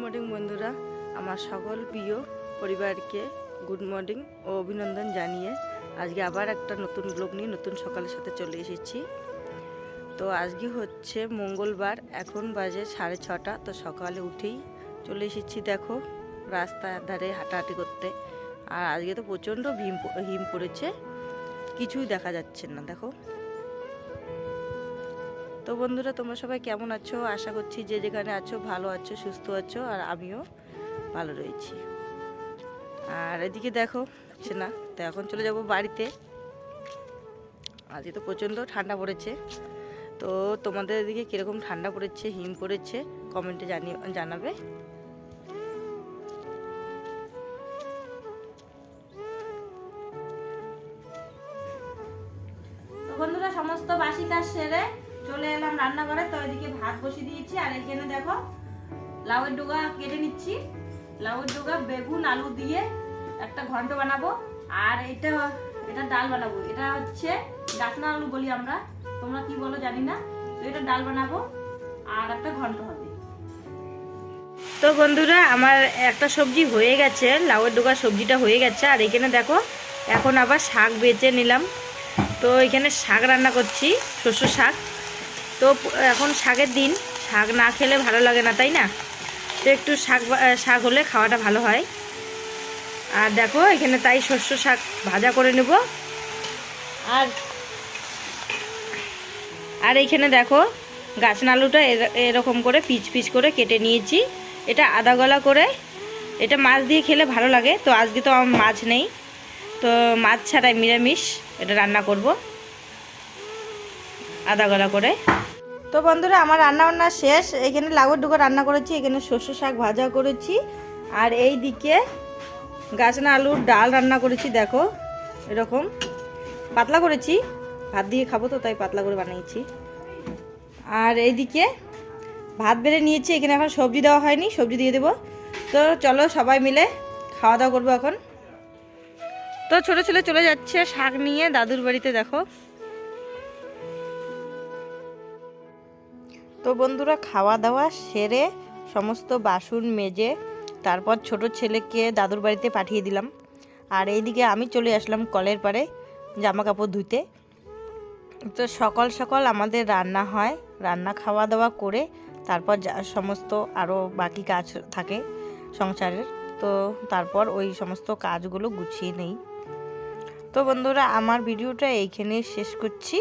Morning বন্ধুরা। আমার সকল প্রিয় পরিবারকে গুড মর্নিং ও অভিনন্দন জানিয়ে আজকে আবার একটা নতুন ব্লগ নিয়ে নতুন সকালের সাথে চলে এসেছি। তো আজকে হচ্ছে মঙ্গলবার, এখন বাজে সাড়ে ছটা, তো সকালে উঠেই চলে এসেছি দেখো রাস্তার ধারে হাঁটাহাঁটি করতে। আর আজকে তো প্রচণ্ড হিম হিম পড়েছে, কিছুই দেখা যাচ্ছে না, দেখো। তো বন্ধুরা, তোমরা সবাই কেমন আছো? আশা করছি যে যেখানে আছো ভালো আছো, সুস্থ আছো, আর আমিও ভালো রয়েছি। আর এদিকে দেখো, হচ্ছে না, তো এখন চলে যাব বাড়িতে। আজকে তো প্রচণ্ড ঠান্ডা পড়েছে। তো তোমাদের এদিকে কীরকম ঠান্ডা পড়েছে, হিম পড়েছে কমেন্টে জানিয়ে জানাবে। বন্ধুরা, সমস্ত বাসি কাজ সেরে চলে এলাম রান্নাঘরে, তো এদিকে ভাত বসিয়ে দিয়েছি। আর এখানে দেখো, লাউয়ের ডোগা কেটে নিচ্ছি। লাউয়ের ডোগা, বেগুন, আলু দিয়ে একটা ঘন্ট বানাবো। আর এটা এটা ডাল বানাবো। এটা হচ্ছে ডাকনা আলু বলি আমরা। তোমরা কি বলো জানি না। তো এটা ডাল বানাবো, আর একটা ঘন্ট হবে। তো বন্ধুরা, আমার একটা সবজি হয়ে গেছে, লাউয়ের ডোগা সবজিটা হয়ে গেছে। আর এখানে দেখো, এখন আবার শাক বেছে নিলাম। তো এখানে শাক রান্না করছি, শস্য শাক। তো এখন শাকের দিন। শাক না খেলে ভালো লাগে না, তাই না? তো একটু শাক শাক হলে খাওয়াটা ভালো হয়। আর দেখো, এখানে তাই শস্য শাক ভাজা করে নেব। আর আর এইখানে দেখো গাছনা আলুটা এর- এরকম করে পিচ পিচ করে কেটে নিয়েছি। এটা আদা গলা করে। এটা মাছ দিয়ে খেলে ভালো লাগে। তো আজকে তো আমার মাছ নেই। তো মাছ ছাড়াই নিরামিষ এটা রান্না করব। আদা গলা করে। তো বন্ধুরা, আমার রান্না বান্না শেষ। এখানে লাউয়ের ডুগো রান্না করেছি, এখানে শস্য শাক ভাজা করেছি। আর এই দিকে গাছনা আলুর ডাল রান্না করেছি, দেখো, এরকম। পাতলা করেছি, ভাত দিয়ে খাব তো, তাই পাতলা করে বানিয়েছি। আর এইদিকে ভাত বেড়ে নিয়েছি, এখানে এখন সবজি দেওয়া হয়নি, সবজি দিয়ে দেবো। তো চলো সবাই মিলে খাওয়া দাওয়া করব এখন। তো ছোটো ছেলে চলে যাচ্ছে শাক নিয়ে, দাদুর বাড়িতে দেখো। তো বন্ধুরা খাওয়া দাওয়া সেরে সমস্ত বাসন মেজে তারপর ছোট ছেলেকে দাদুর বাড়িতে পাঠিয়ে দিলাম। আর এইদিকে আমি চলে আসলাম কলের পারে জামা কাপড় ধুতে। তো সকাল সকাল আমাদের রান্না হয়, রান্না খাওয়া দাওয়া করে তারপর সমস্ত আরও বাকি কাজ থাকে সংসারের। তো তারপর ওই সমস্ত কাজগুলো গুছিয়ে নেই। তো বন্ধুরা আমার ভিডিওটা এইখানে শেষ করছি।